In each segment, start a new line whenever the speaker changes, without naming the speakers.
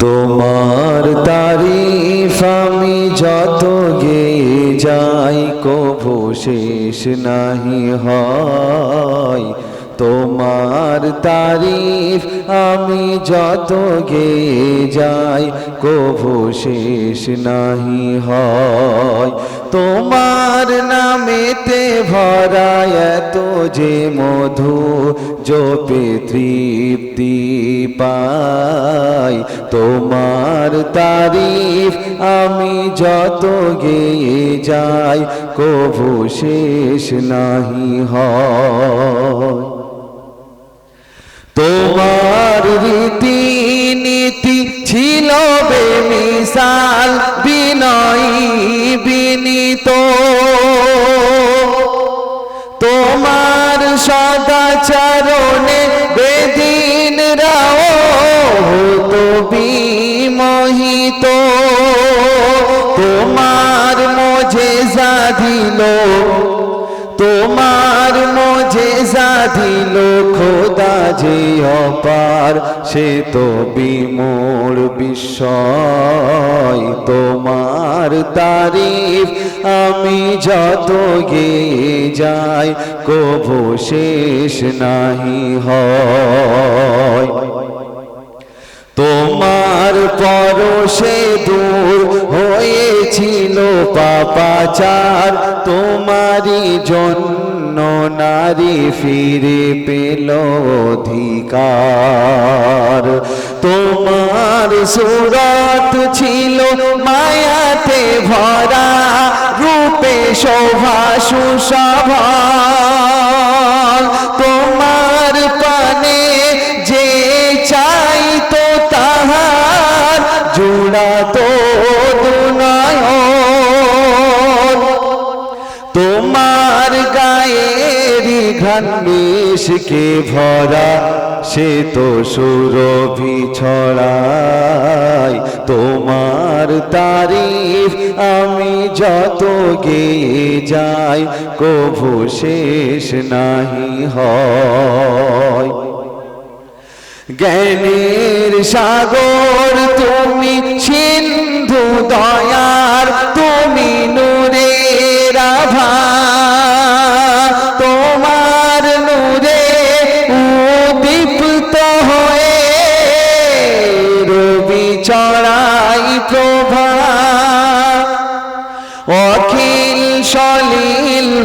তোমার তারিফ আমি যত গে যাই, কভু শেষ নাহি হয়। তোমার তারিফ আমি যত গে যাই, কভু শেষ নাহি হয়। তোমার নামেতে ভরা এত যে মধু জপে তৃপ্তি পাই তোমার তারিফ আমি যত গেয়ে যাই কভু শেষ নাহি হয়। তোমার রীতি নীতি ছিল বেমিসাল বিমোহিত তোমার মজে দিল তোমার মজে দিল খোদা যে অপার, সে তো বিমোর বিস্ময়। তোমার তারিফ আমি যত গেয়ে যাই কভু শেষ নাহি হয়। তোমার পরশে দূর হয়েছিল পাপাচার, তোমারই জন্য নারী ফিরে পেল অধিকার। তোমার সুরত ছিল মায়াতে ভরা, রূপে শোভা সুশোভা। তোমার গায়েরই ঘ্রাণ মিশকে ভরা, সে তো সুরভি ছড়াই। তোমার তারিফ আমি যত গেয়ে যাই, কভু শেষ নাহি হয়। জ্ঞানের সাগর তুমি সিন্ধু দয়ার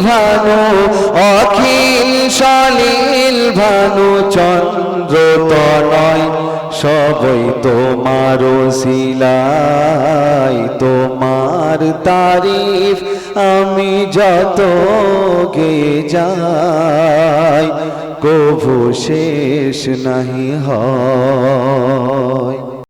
ভানু, অখিল সলিল ভানু, চন্দ্র তনয়, সবই তোমার শিলাই তোমার তারিফ আমি যত গে যাই, কভু শেষ নাহি হয়।